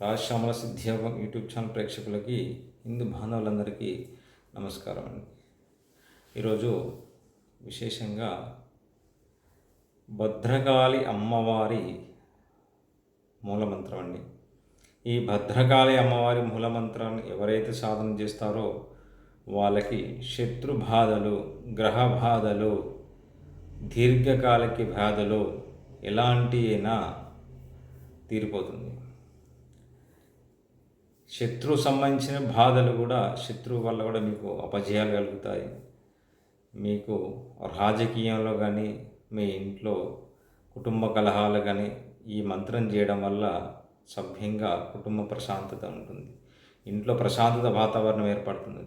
Rajashyamala సిద్ధియోగం YouTube channel ప్రేక్షకులకి హిందూ బాంధవులందరికీ నమస్కారం అండి. ఈరోజు విశేషంగా భద్రకాళి అమ్మవారి మూలమంత్రం అండి. ఈ భద్రకాళి అమ్మవారి మూలమంత్రాన్ని ఎవరైతే సాధన చేస్తారో వాళ్ళకి శత్రు బాధలు గ్రహ బాధలు దీర్ఘకాలిక బాధలు ఎలాంటి అయినా తీరిపోతుంది. శత్రువు సంబంధించిన బాధలు కూడా శత్రువు వల్ల కూడా మీకు అపజయాలు కలుగుతాయి. మీకు రాజకీయంలో కానీ మీ ఇంట్లో కుటుంబ కలహాలు కానీ ఈ మంత్రం చేయడం వల్ల సభ్యంగా కుటుంబ ప్రశాంతత ఉంటుంది. ఇంట్లో ప్రశాంతత వాతావరణం ఏర్పడుతుంది.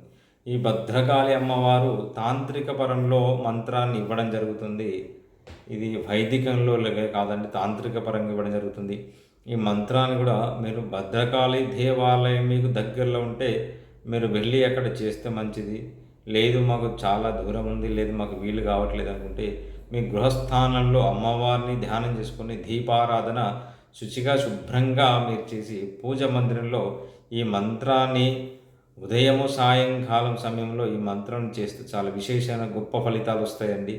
ఈ భద్రకాళి అమ్మవారు తాంత్రిక పరంలో మంత్రాన్ని ఇవ్వడం జరుగుతుంది. ఇది వైదికంలో కాదండి తాంత్రిక పరంగా ఇవ్వడం జరుగుతుంది. ఈ మంత్రాన్ని కూడా మీరు భద్రకాళి దేవాలయం మీకు దగ్గరలో ఉంటే మీరు వెళ్ళి అక్కడ చేస్తే మంచిది. లేదు మాకు చాలా దూరం ఉంది లేదు మాకు వీలు కావట్లేదు అనుకుంటే మీ గృహస్థానంలో అమ్మవారిని ధ్యానం చేసుకుని దీపారాధన శుచిగా శుభ్రంగా మీరు చేసి పూజ మందిరంలో ఈ మంత్రాన్ని ఉదయము సాయంకాలం సమయంలో ఈ మంత్రం చేస్తే చాలా విశేషమైన గొప్ప ఫలితాలు వస్తాయండి.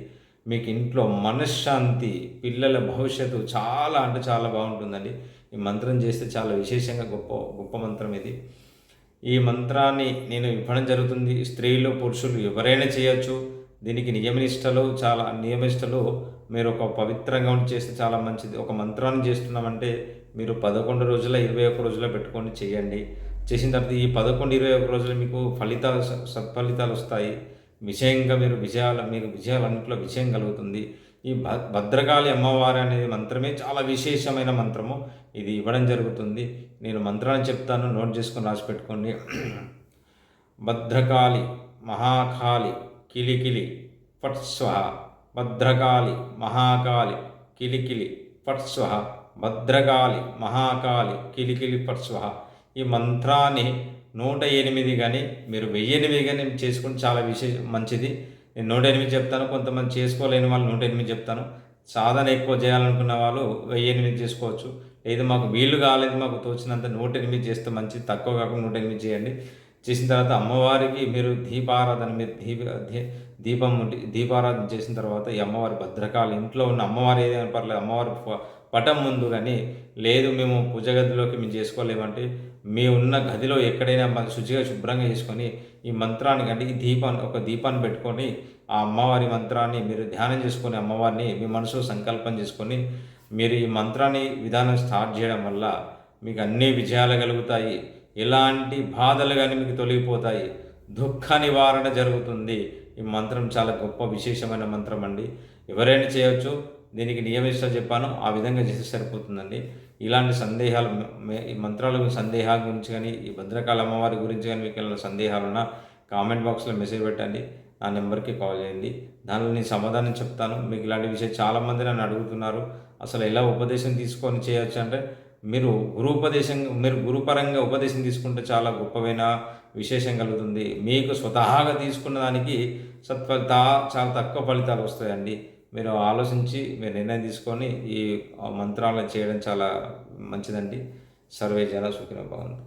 మీకు ఇంట్లో మనశ్శాంతి పిల్లల భవిష్యత్తు చాలా అంటే చాలా బాగుంటుందండి. ఈ మంత్రం చేస్తే చాలా విశేషంగా గొప్ప గొప్ప మంత్రం ఇది. ఈ మంత్రాన్ని నేను ఇవ్వడం జరుగుతుంది. స్త్రీలు పురుషులు ఎవరైనా చేయొచ్చు. దీనికి నియమనిష్టలు చాలా నియమనిష్టలు. మీరు ఒక పవిత్రంగా ఉండి చేస్తే చాలా మంచిది. ఒక మంత్రాన్ని చేస్తున్నామంటే మీరు పదకొండు రోజుల ఇరవై ఒక్క రోజుల పెట్టుకొని చేయండి. చేసిన తర్వాత ఈ పదకొండు ఇరవై ఒక్క రోజులు మీకు ఫలితాలు సత్ఫలితాలు వస్తాయి. విజయంగా మీరు విజయాలు మీకు విజయాలన్నింటిలో విజయం కలుగుతుంది. ఈ భద్రకాళి అమ్మవారి అనేది మంత్రమే చాలా విశేషమైన మంత్రము. ఇది ఇవ్వడం జరుగుతుంది. నేను మంత్రాన్ని చెప్తాను నోట్ చేసుకుని రాసి పెట్టుకోండి. భద్రకాళి మహాకాళి కిలికిలి ఫట్స్వ భద్రకాళి మహాకాళి కిలికిలి ఫట్స్వ భద్రకాళి మహాకాళి కిలికిలి ఫట్స్వ ఈ మంత్రాన్ని నూట ఎనిమిది కానీ మీరు వెయ్యి ఎనిమిది కానీ చేసుకుని చాలా విశేష మంచిది. నేను నూట ఎనిమిది చెప్తాను కొంతమంది చేసుకోలేని వాళ్ళు నూట ఎనిమిది చెప్తాను. సాధన ఎక్కువ చేయాలనుకున్న వాళ్ళు వెయ్యి ఎనిమిది చేసుకోవచ్చు. లేదు మాకు వీలు కాలేదు మాకు తోచినంత నూట ఎనిమిది చేస్తే మంచిది. తక్కువ కాకుండా నూట ఎనిమిది చేయండి. చేసిన తర్వాత అమ్మవారికి మీరు దీపారాధన మీరు దీప దీపం దీపారాధన చేసిన తర్వాత ఈ అమ్మవారి భద్రకాలు ఇంట్లో ఉన్న అమ్మవారి ఏదైనా పర్లేదు అమ్మవారి పటం ముందు కానీ లేదు మేము పూజ గదిలోకి మేము చేసుకోలేమంటే మీ ఉన్న గదిలో ఎక్కడైనా మాకు శుచిగా శుభ్రంగా చేసుకొని ఈ మంత్రాన్ని కంటే ఈ దీపాన్ని ఒక దీపాన్ని పెట్టుకొని ఆ అమ్మవారి మంత్రాన్ని మీరు ధ్యానం చేసుకొని అమ్మవారిని మీ మనసులో సంకల్పం చేసుకొని మీరు ఈ మంత్రాన్ని విధానం స్టార్ట్ చేయడం వల్ల మీకు అన్ని విజయాలు కలుగుతాయి. ఎలాంటి బాధలు కానీ మీకు తొలగిపోతాయి. దుఃఖ నివారణ జరుగుతుంది. ఈ మంత్రం చాలా గొప్ప విశేషమైన మంత్రం అండి. ఎవరైనా చేయవచ్చు దీనికి నియమిస్తా చెప్పాను. ఆ విధంగా చేస్తే సరిపోతుందండి. ఇలాంటి సందేహాలు ఈ మంత్రాల సందేహాల గురించి కానీ ఈ భద్రకాళ అమ్మవారి గురించి కానీ మీకు ఏమైనా సందేహాలున్నా కామెంట్ బాక్స్లో మెసేజ్ పెట్టండి. నా నెంబర్కి కాల్ చేయండి. దానిలో నేను సమాధానం చెప్తాను. మీకు ఇలాంటి విషయం చాలామంది నన్ను అడుగుతున్నారు. అసలు ఎలా ఉపదేశం తీసుకొని చేయొచ్చు అంటే మీరు గురుపదేశం మీరు గురుపరంగా ఉపదేశం తీసుకుంటే చాలా గొప్పమైన విశేషం కలుగుతుంది. మీకు స్వతహాగా తీసుకున్న దానికి సత్ఫలిత చాలా తక్కువ ఫలితాలు వస్తాయండి. మీరు ఆలోచించి మీరు నిర్ణయం తీసుకొని ఈ మంత్రాలను చేయడం చాలా మంచిదండి. సర్వే జన సుఖిన బాగుంది